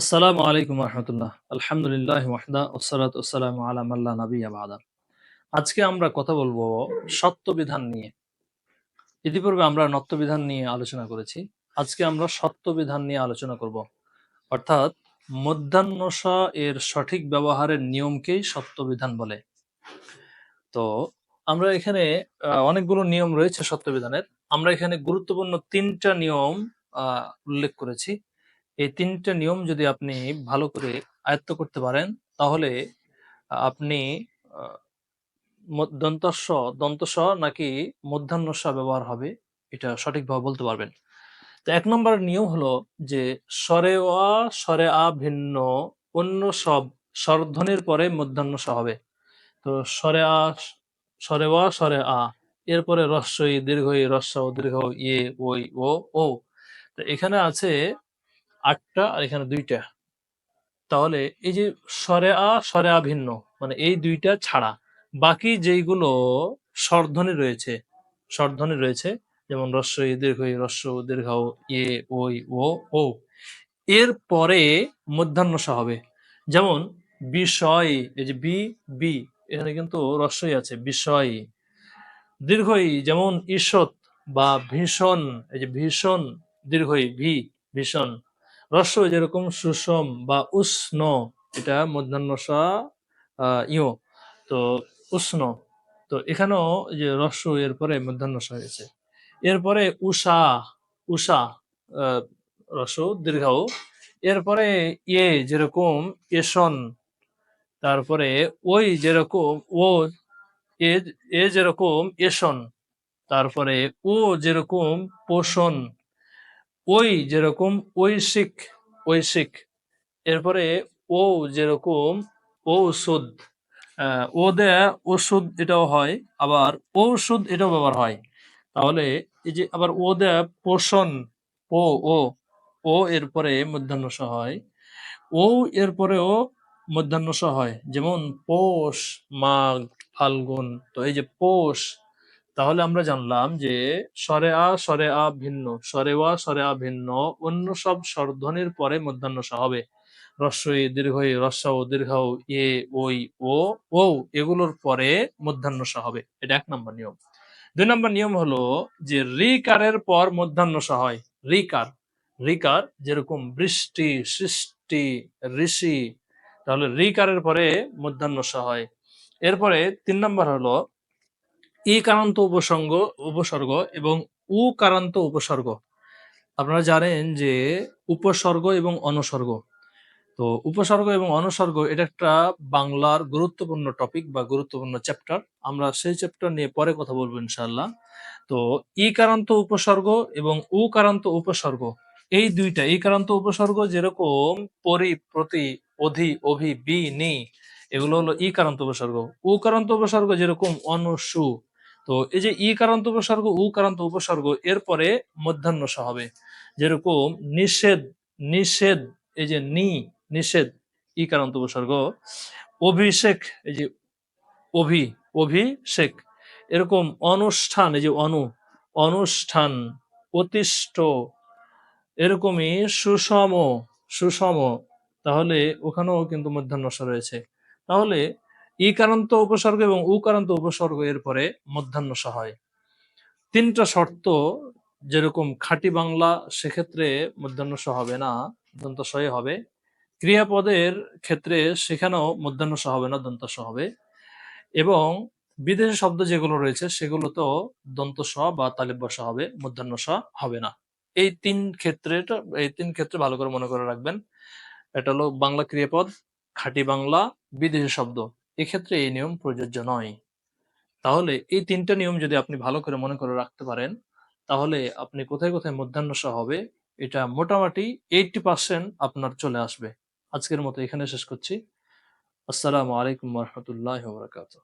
আসসালামু আলাইকুম রহমতুল্লাহ। আলহামদুলিল্লাহ ওয়াহদা ওসালাত ওসালাম আলা মাল্লা নবী আবাদা আজকে আমরা কথা বলব সত্য বিধান নিয়ে। ইতিপূর্বে আমরা নত্য বিধান নিয়ে আলোচনা করেছি। আজকে আমরা সত্য বিধান নিয়ে আলোচনা করব। অর্থাৎ মধ্যাহ্নসা এর সঠিক ব্যবহারের নিয়মকেই সত্য বিধান বলে। তো আমরা এখানে অনেকগুলো নিয়ম রয়েছে সত্য বিধানের আমরা এখানে গুরুত্বপূর্ণ তিনটা নিয়ম উল্লেখ করেছি। এই তিনটা নিয়ম যদি আপনি ভালো করে আয়ত্ত করতে পারেন, তাহলে আপনি দন্তস্ব দন্তস্ব নাকি মধ্যাহ্নস্ব ব্যবহার হবে, এটা সঠিকভাবে বলতে পারবেন। তো এক নম্বর নিয়ম হলো যে স্বরে আ স্বরে আ ভিন্ন, অন্য সব স্বরধ্বনির পরে মধ্যাহ্নস্ব হবে। তো স্বরে আ, স্বরে অ, স্বরে আ, এরপরে রস্বই দীর্ঘই রস্ব দীর্ঘ ইয়ে ওই ও ও। তো এখানে আছে আটটা আর এখানে দুইটা। তাহলে এই যে স্বরে আ স্বরে আ ভিন্ন মানে এই দুইটা ছাড়া। বাকি যেইগুলো স্বরধ্বনি রয়েছে স্বরধ্বনি রয়েছে, যেমন রস্য রস্বই দীর্ঘই রস্ব দীর্ঘ এ ওই ও ও। এর পরে মধ্যাহ্নস হবে। যেমন বিষয়, এই যে বি বি, এখানে কিন্তু রস্বই আছে, বিষয়। দীর্ঘই যেমন ঈষৎ বা ভীষণ, এই যে ভীষণ দীর্ঘই ভি, ভীষণ। রস্য যেরকম সুষম বা উষ্ণ এটা মধ্যাহ্নসা আহ, ইয়। তো উষ্ণ। তো এখানেও যে রস্য এর পরে মধ্যাহ্নসা হয়েছে। এরপরে উষা উষা আহ, রস্য দীর্ঘ এরপরে এ যেরকম এসন তারপরে ওই যেরকম ও এ যেরকম এসন তারপরে ও যেরকম পোষণ ওই যেরকম ঐশিক ঐশিক এরপরে ও যেরকম ঔষধ ও দেয়া ওষুধ এটাও হয়, আবার ঔষধ এটাও ব্যবহার হয়। তাহলে এই যে আবার ও দেয়া পোষণ, ও ও ও এরপরে মধ্যাহ্নস হয় ও এরপরেও মধ্যাহ্নস হয়। যেমন পৌষ, মাঘ, ফাল্গুন, তো এই যে পৌষ তাহলে আমরা জানলাম যে সরে আ সরে আ ভিন্ন স্বরে ওয়া স্বরে আ ভিন্ন, অন্য সব স্বরধ্বনির পরে মধ্যাহ্ন মধ্যাহ্নস হবে। রস্বই দীর্ঘই রস্বাও দীর্ঘাও, এ, ওই, ও ও এগুলোর পরে মধ্যাহ্ন মধ্যাহ্নস হবে। এটা এক নম্বর নিয়ম। দুই নম্বর নিয়ম হলো যে রিকারের পর মধ্যাহ্ন মধ্যাহ্নস হয়। রিকার রিকার যেরকম বৃষ্টি, সৃষ্টি, ঋষি, তাহলে রিকারের পরে মধ্যাহ্ন মধ্যাহ্নস হয়। এরপরে তিন নম্বর হলো ই কারান্ত উপসর্গ উপসর্গ এবং উ কারান্ত উপসর্গ। আপনারা জানেন যে উপসর্গ এবং অনুসর্গ। তো উপসর্গ এবং অনুসর্গ, এটা একটা বাংলার গুরুত্বপূর্ণ টপিক বা গুরুত্বপূর্ণ চ্যাপ্টার আমরা সেই চ্যাপ্টার নিয়ে পরে কথা বলব ইনশাআল্লাহ। তো ই কারান্ত উপসর্গ এবং উ কারান্ত উপসর্গ, এই দুইটা ই কারান্ত উপসর্গ যেরকম পরি, প্রতি, অধি, অভি, বি, নি, এগুলো হলো ই কারান্ত উপসর্গ। উ কারান্ত উপসর্গ যেরকম অনুসু তো এই যে ই কারান্ত উপসর্গ, উ কারান্ত উপসর্গ, এরপরে মধ্যাহ্নস হবে। যেরকম নিষেধ নিষেধ, এই যে নি, নিষেধ, ই কারান্ত উপসর্গ, অভিষেক, এই যে অভি, অভিষেক, এরকম অনুষ্ঠান, এই যে অনু, অনুষ্ঠান, অতিষ্ঠ, এরকমই সুষম সুষম, তাহলে ওখানেও কিন্তু মধ্যাহ্নস রয়েছে। তাহলে ই কারান্ত উপসর্গ এবং উ কারান্ত উপসর্গ এরপরে মধ্যাহ্নস হয়। তিনটা শর্ত যেরকম খাঁটি বাংলা সেক্ষেত্রে মধ্যাহ্নস হবে না দন্তস্বয়ে হবে। ক্রিয়াপদের ক্ষেত্রে সেখানেও মধ্যাহ্নস হবে না দন্তস্ব হবে। এবং বিদেশি শব্দ যেগুলো রয়েছে সেগুলো তো দন্তস্ব বা তালিব্য বসা হবে মধ্যাহ্নস হবে না। এই তিন ক্ষেত্রে এই তিন ক্ষেত্রে ভালো করে মনে করে রাখবেন। এটা হলো বাংলা ক্রিয়াপদ, খাঁটি বাংলা, বিদেশি শব্দ। এক্ষেত্রে এই নিয়ম প্রযোজ্য নয়। তাহলে এই তিনটা নিয়ম যদি আপনি ভালো করে মনে করে রাখতে পারেন, তাহলে আপনি কোথায় কোথায় মধ্যাহ্ন মধ্যাহ্নস হবে, এটা মোটামুটি এইটটি পার্সেন্ট আপনার চলে আসবে। আজকের মতো এখানে শেষ করছি। আসসালামু আলাইকুম রহমতুল্লাহ বরকাত